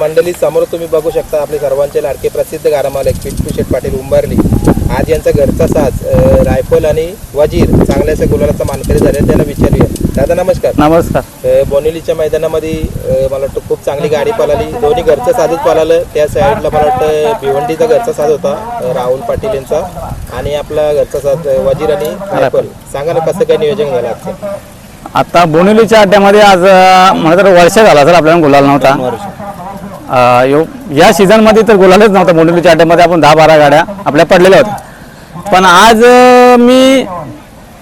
मंडळी समोर तुम्ही बघू शकता आपले सर्वांचे लाडके प्रसिद्ध गाडा मालक पिंटू शेठ पाटील उंबारली. आज यांचा घरचा साज रायफल आणि वजीर चांगल्याच्या गुलालाचा मानकरी झाले त्याला विचारूया. दादा नमस्कार. नमस्कार. अ, बोनिवलीच्या मैदानामध्ये मला वाटतं खूप चांगली गाडी पळाली. दोन्ही घरचं साजच पळालं. त्या साईडला मला वाटतं भिवंडीचा घरचा साज होता राहुल पाटील यांचा. आणि आपला घरचा साज वजीर आणि रायफल. सांगा ना कसं काय नियोजन झालं आजचं? आता बोनिवलीच्या अड्ड्यामध्ये आज मला तर वर्ष झाला सर आपल्याला गुलाल नव्हता. यो- या सीझनमध्ये तर गुलालच नव्हता. बोनिवलीच्या अड्ड्यामध्ये आपण दहा बारा गाड्या आपल्या पडलेल्या होत्या. पण आज मी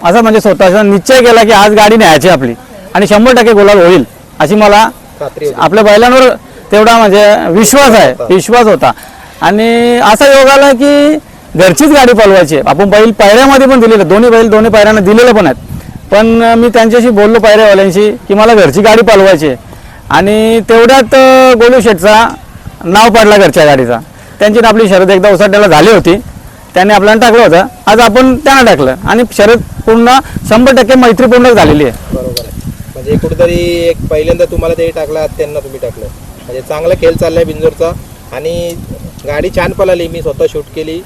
असं म्हणजे स्वतःचा निश्चय केला की आज गाडी न्यायची आपली. आणि शंभर टक्के गुलाल होईल अशी मला आपल्या बैलांवर तेवढा म्हणजे विश्वास आहे. विश्वास होता. आणि असा योग आला की घरचीच गाडी पळवायची. आपण बैल पायऱ्यामध्ये पण दिलेलं दोन्ही बैल दोन्ही पायऱ्यांना दिलेले पण आहेत. पण मी त्यांच्याशी बोललो पायऱ्यावाल्यांशी की मला घरची गाडी पळवायची आहे. आणि तेवढ्यात गोलू शेठचा नाव पडला घरच्या गाडीचा. त्यांची ना आपली शरद एकदा उसाट्याला झाली होती. त्यांनी आपल्याला टाकलं होतं. आज आपण त्यांना टाकलं. आणि शरद पूर्ण शंभर टक्के मैत्रीपूर्ण झालेली आहे. बरोबर आहे. म्हणजे कुठेतरी एक पहिल्यांदा तुम्हाला ते टाकला त्यांना तुम्ही टाकलं. म्हणजे चांगला खेळ चाललाय बिंजोरचा. आणि गाडी छान पळाली. मी स्वतः शूट केली.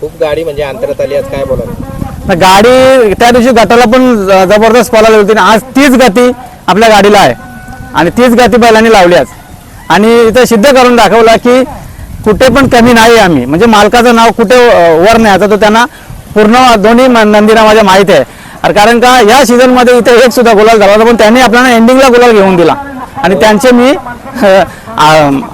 खूप गाडी म्हणजे अंतरात आली. आज काय बोला गाडी त्या दिवशी गटाला पण जबरदस्त पळाली होती. आणि आज तीच गती आपल्या गाडीला आहे. आणि तीच गती बैलांनी लावली आणि इथं सिद्ध करून दाखवला की कुठे पण कमी नाही आम्ही. म्हणजे मालकाचं नाव कुठे वर नाही. आता तो त्यांना पूर्ण दोन्ही म- नंदीना माझ्या माहीत आहे. कारण का या सीझनमध्ये इथे एक सुद्धा गुलाल झाला होता पण त्यांनी आपल्याला एंडिंगला गुलाल घेऊन दिला. आणि त्यांचे मी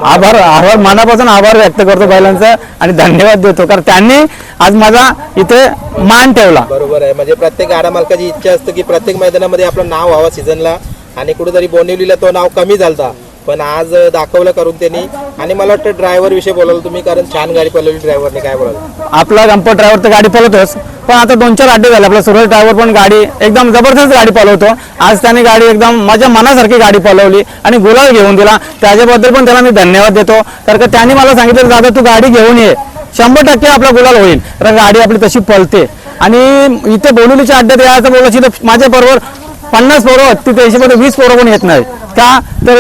आभार आभार मनापासून आभार व्यक्त करतो बैलांचा आणि धन्यवाद देतो. कारण त्यांनी आज माझा इथे मान ठेवला. बरोबर आहे. म्हणजे प्रत्येक गाडा मालकाची इच्छा असते की प्रत्येक मैदानामध्ये आपलं नाव व्हावं सीझनला आणि कुठेतरी बोनिवलीला तो नाव कमी झालता. पण आज दाखवलं करून त्यांनी. आणि मला वाटतं ड्रायव्हर विषयी बोलाल तुम्ही कारण छान गाडी पळवली ड्रायव्हरने काय बोलाल. आपला गंपत ड्रायव्हर तर गाडी पळवतोच. पण आता दोन चार अड्डे झाले. आपला सुरेश ड्रायव्हर पण गाडी एकदम जबरदस्त गाडी पळवतो. आज त्याने गाडी एकदम माझ्या मनासारखी गाडी पळवली आणि गुलाल घेऊन दिला. त्याच्याबद्दल पण त्याला मी धन्यवाद देतो. कारण का त्यांनी मला सांगितलं दादा तू गाडी घेऊन ये. शंभर टक्के आपला गुलाल होईल. कारण गाडी आपली तशी पळते. आणि इथे बोलवलीच्या अड्ड्यात यायचं बोलायची तर माझ्या बरोबर पन्नास पोरं आहेत हिशोबाने वीस पोरं पण येत नाही का? तर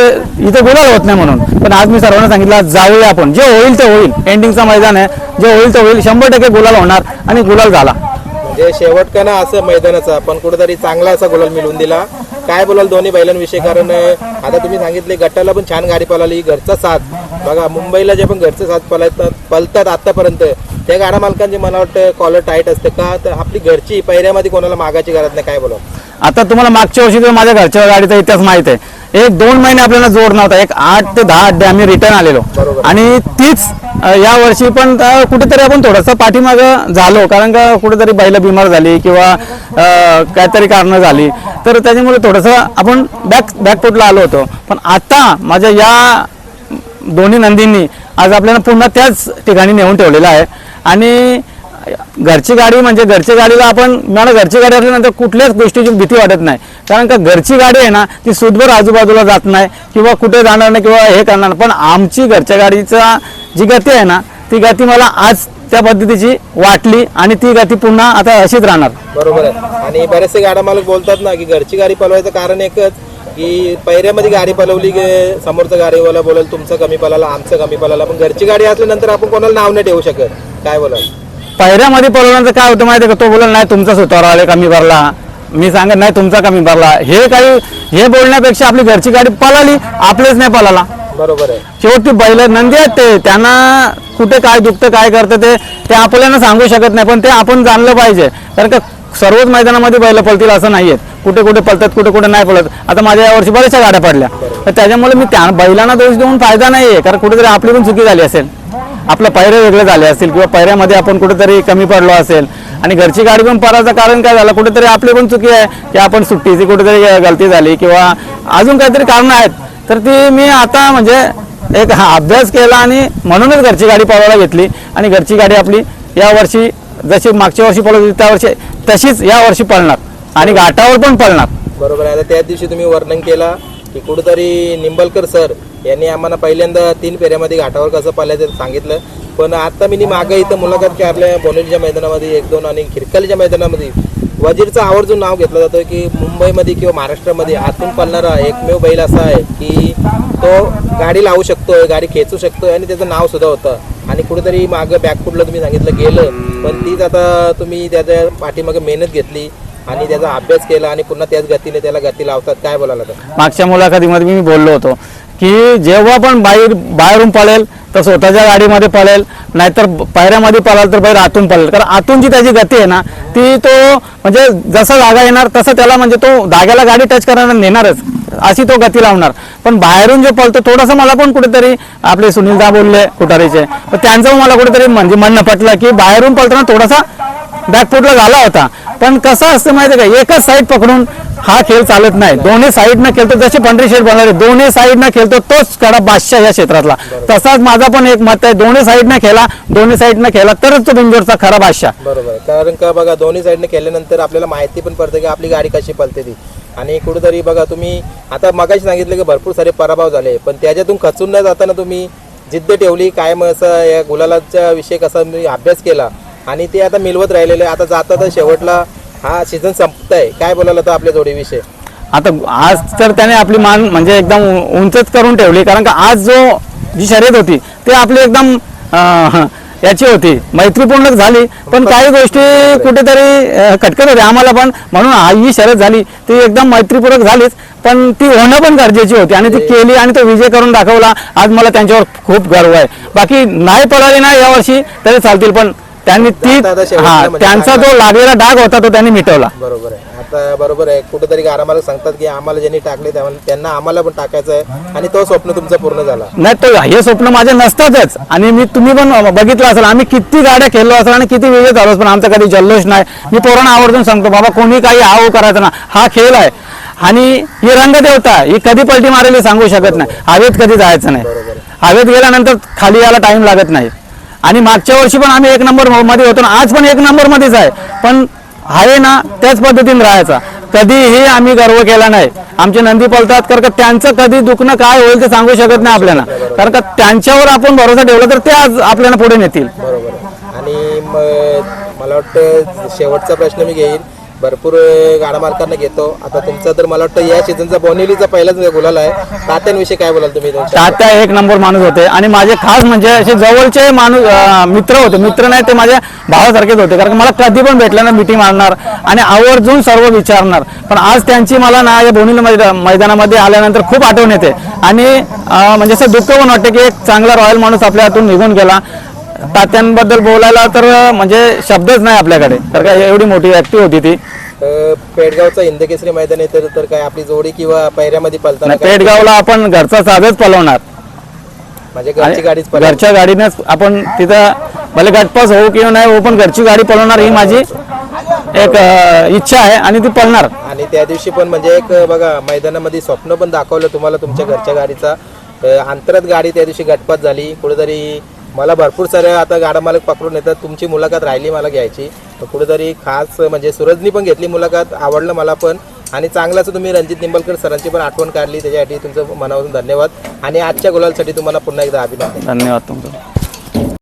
इथे गुलाल होत नाही म्हणून. पण आज मी सर्वांना सांगितलं जाऊया आपण. जे होईल ते होईल. एंडिंगचं मैदान आहे. जे होईल ते होईल. शंभर टक्के गुलाल होणार आणि गुलाल झाला. म्हणजे शेवट का ना असं मैदानाचा पण कुठेतरी चांगला असा गुलाल मिळवून दिला. काय बोलाल दोन्ही बैलांविषयी? कारण आता तुम्ही सांगितले गटाला पण छान गाडी पळाली घरचा साथ. बघा मुंबईला जे पण घरचे साथ पळतात पलतात आतापर्यंत त्या गाडा मालकांची मला वाटतं कॉलर टाईट असते. का? तर आपली घरची पहिऱ्यामध्ये कोणाला मागायची गरज नाही. काय बोला आता तुम्हाला मागच्या वर्षी तर माझ्या घरच्या गाडीचा इतिहास माहीत आहे. एक दोन महिने आपल्याला जोड नव्हता एक आठ ते दहा अड्डे आम्ही रिटर्न आलेलो. आणि तीच या वर्षी पण कुठेतरी आपण थोडंसं पाठीमाग झालो कारण का कुठेतरी बैल बिमार झाली किंवा काहीतरी कारणं झाली. तर त्याच्यामुळे थोडंसं आपण बॅक बॅकफुटला आलो होतो. पण आता माझ्या या दोन्ही नंदींनी आज आपल्याला पुन्हा त्याच ठिकाणी नेऊन ठेवलेलं आहे. आणि घरची गाडी म्हणजे घरची गाडीला आपण मला घरची गाडी असल्यानंतर कुठल्याच गोष्टीची भीती वाटत नाही. कारण का घरची गाडी आहे ना ती सुदभर आजूबाजूला जात नाही किंवा कुठे जाणार नाही किंवा हे करणार पण आमची घरच्या गाडीचा जी गती आहे ना ती गती मला आज त्या पद्धतीची वाटली आणि ती गती पुन्हा आता अशीच राहणार. बरोबर आहे. आणि बरेचसे गाड्या मालक बोलतात ना की घरची गाडी पलवायचं कारण एकच की पहिऱ्यामध्ये गाडी पलवली की समोरचं गाडीवाला बोलाल तुमचं कमी पलाला आमचं कमी पलाला. पण घरची गाडी असल्यानंतर आपण कोणाला नाव नाही ठेवू शकत. काय बोलाल? पहिऱ्यामध्ये पळवल्यानंतर काय होतं माहिती आहे का? तो बोला नाही तुमचा स्वतःवर आले कमी भरला. मी सांगत नाही तुमचा कमी भरला. हे काही हे बोलण्यापेक्षा आपली घरची गाडी पळाली आपलेच नाही पळाला. बरोबर आहे. शेवटी बैल नंदी आहेत ते त्यांना कुठे काय दुखतं काय करतं ते ते आपल्याला सांगू शकत नाही पण ते आपण जाणलं पाहिजे. कारण का सर्वच मैदानामध्ये बैल पळतील असं नाहीये. कुठे कुठे पळतात कुठे कुठे नाही पळत. आता माझ्या यावर्षी बऱ्याचशा गाड्या पडल्या. तर त्याच्यामुळे मी त्या बैलांना दोष देऊन फायदा नाहीये. कारण कुठेतरी आपली पण चुकी झाली असेल. आपलं पायऱ्या वेगळे झाले असतील किंवा पायऱ्यामध्ये आपण कुठेतरी कमी पडलो असेल. आणि घरची गाडी पण पराचं कारण काय झालं? कुठेतरी आपली पण चुकी आहे की आपण सुट्टीची कुठेतरी गलती झाली किंवा अजून काहीतरी कारणं आहेत. तर ती मी आता म्हणजे एक हा अभ्यास केला आणि म्हणूनच घरची गाडी पळवायला घेतली. आणि घरची गाडी आपली या वर्षी जशी मागच्या वर्षी पळत होती त्या वर्षी तशीच या वर्षी पळणार. आणि घाटावर पण पळणार. बरोबर आहे. आता त्याच दिवशी तुम्ही वर्णन केला की कुठेतरी निंबलकर सर यांनी आम्हाला पहिल्यांदा तीन फेऱ्यामध्ये घाटावर कसं पालायचं सांगितलं. पण आता मी मागं इथं मुलाखत काढल्या बोनेलीच्या मैदानामध्ये एक दोन आणि खिरकालीच्या मैदानामध्ये. वजीरचं आवर्जून नाव घेतलं जातं की मुंबईमध्ये किंवा महाराष्ट्रामध्ये आतून पडणारा एकमेव बैल असा आहे की तो गाडी लावू शकतो गाडी खेचू शकतो आणि त्याचं नाव सुद्धा होतं. आणि कुठेतरी मागं बॅकफुटला तुम्ही सांगितलं गेलं पण तीच आता तुम्ही त्याच्या पाठीमागे मेहनत घेतली आणि त्याचा अभ्यास केला आणि पुन्हा त्याच गतीने त्याला गती लावतात. काय बोलायला मागच्या मुलाखतीमध्ये मी बोललो होतो. की जेव्हा पण बाहेर बाहेरून पळेल तर स्वतःच्या गाडीमध्ये पळेल नाहीतर पायऱ्यामध्ये पळाल तर बाहेर आतून पळेल. कारण आतून जी त्याची गती आहे ना ती तो म्हणजे जसा जागा येणार तसं त्याला म्हणजे तो धाग्याला गाडी टच करायला नेणारच. अशी तो गती लावणार. पण बाहेरून जे पळतो थोडंसं मला पण कुठेतरी आपले सुनील दा बोलले कुठारीचे तर त्यांचं मला कुठेतरी म्हणजे म्हणणं पटलं की बाहेरून पळताना थोडासा बॅकफुटला झाला होता. पण कसं असतं माहिती आहे का? एकच साईड पकडून हा खेळ चालत नाही. दोन्ही साईडनं खेळतो जसे पंढरी शेठ बनवले दोन्ही साईडनं खेळतो तोच कडा बादशाह या क्षेत्रातला. तसाच माझा पण एक मत आहे दोन्ही साईडनं खेळा दोन्ही साईडनं खेळा तरच तो बिंजोरचा खरा बादशाह. बरोबर. आहे कारण का बघा दोन्ही साईडने केल्यानंतर आपल्याला माहिती पण पडते की आपली गाडी कशी पलते ती. आणि कुठेतरी बघा तुम्ही आता मगाशी सांगितलं की भरपूर सारे पराभव झाले पण त्याच्यातून खचून न जाताना तुम्ही जिद्द ठेवली कायम असं या गुलालाच्या विषय कसा मी अभ्यास केला आणि ते आता मिळवत राहिलेले आता जाता तर शेवटला. हा सीझन संपत आहे काय बोलायला तर आपल्या जोडीविषयी? आता आज तर त्याने आपली मान म्हणजे एकदम उंचच करून ठेवली कारण का आज जो जी शर्यत होती ती आपली एकदम याची होती मैत्रीपूर्ण झाली. पण काही गोष्टी कुठेतरी खटकत होत्या आम्हाला पण. म्हणून हा ही शर्यत झाली ती एकदम मैत्रीपूर्वक झालीच. पण ती होणं पण गरजेची होती आणि ती केली आणि तो विजय करून दाखवला. आज मला त्यांच्यावर खूप गर्व आहे. बाकी नाही पळाली ना यावर्षी तरी चालतील. पण त्यांनी ती जाता आता शेवटला हा म्हणजे त्यांचा जो लागलेला डाग होता तो त्यांनी मिटवला. बरोबर आहे. आता बरोबर आहे. कुठेतरी आम्हाला सांगतात की आम्हाला ज्यांनी टाकले त्यामुळे त्यांना आम्हाला पण टाकायचं आहे आणि तो स्वप्न तुमचं पूर्ण झाला. नाही तर हे स्वप्न माझे नसतातच. आणि मी तुम्ही पण बघितलं असेल आम्ही किती गाड्या खेळलो असेल आणि किती विजय झालो पण आमचा कधी जल्लोष नाही. मी पोरांना आवर्जून सांगतो बाबा कोणी काही आहो करायचं ना हा खेळ आहे. आणि ही रंगदेवता ही कधी पलटी मारेल हे सांगू शकत नाही. हवेत कधी जायचं नाही. हवेत गेल्यानंतर खाली यायला टाइम लागत नाही. आणि मागच्या वर्षी पण आम्ही एक नंबरमध्ये होतो ना आज पण एक नंबर मध्येच आहे. पण आहे ना त्याच पद्धतीने राहायचा. कधीही आम्ही गर्व केला नाही. आमचे नंदी पळतात कारण का त्यांचं कधी दुखणं काय होईल ते सांगू शकत नाही आपल्याला. कारण का त्यांच्यावर आपण भरोसा ठेवला तर ते आज आपल्याला पुढे नेतील. बरोबर. आणि मला वाटतं शेवटचा प्रश्न मी घेईन. भरपूर गाडा मालकांना घेतो. आता तुमचा तर मला वाटतं या सीझनचा बोनिवलीचा पहिलाच गुलाल आहे. तात्यांविषयी काय बोलाल तुम्ही तात्या एक नंबर माणूस होते. आणि माझे खास म्हणजे असे जवळचे माणूस मित्र होते. मित्र नाही ते माझ्या भावासारखेच होते. कारण मला कधी पण भेटलं ना मिटिंग मारणार. आणि आवर्जून सर्व विचारणार. पण आज त्यांची मला ना या बोनिल मैदानामध्ये आल्यानंतर खूप आठवण येते. आणि म्हणजे असं दुःख पण वाटते की एक चांगला रॉयल माणूस आपल्या हातून निघून गेला. तात्यांबद्दल बोलायला तर म्हणजे शब्दच नाही आपल्याकडे. तर काय एवढी मोठी व्यक्ती होती ती. अ, पेडगावचा हिंदकेसरी मैदान आहे तर तर काय आपली जोडी किंवा पैऱ्यामध्ये पलताना काय पेटगावला आपण घरचा साधच पलवणार म्हणजे घरची गाडीच पळेल. घरच्या गाडीनेच आपण तिथं भले गटपास होऊ किंवा नाही होऊ पण घरची गाडी पळवणार ही माझी एक अं, इच्छा आहे आणि ती पळणार. आणि त्या दिवशी पण म्हणजे एक बघा मैदानामध्ये स्वप्न पण दाखवलं तुम्हाला तुमच्या घरच्या गाडीचा. अ, अंतरात गाडी त्या दिवशी गटपात झाली. कुठेतरी मला भरपूर सारे आता गाडा मालक पकडून येतात. तुमची मुलाखत राहिली मला घ्यायची. तर कुठेतरी खास म्हणजे सूरजनी पण घेतली मुलाखत आवडलं मला पण. आणि चांगलं असं तुम्ही रणजित निंबलकर सरांची पण आठवण काढली. त्याच्यासाठी तुमचं मनापासून धन्यवाद. आणि आजच्या गुलालसाठी तुम्हाला पुन्हा एकदा अभिनंदन. धन्यवाद तुमचं.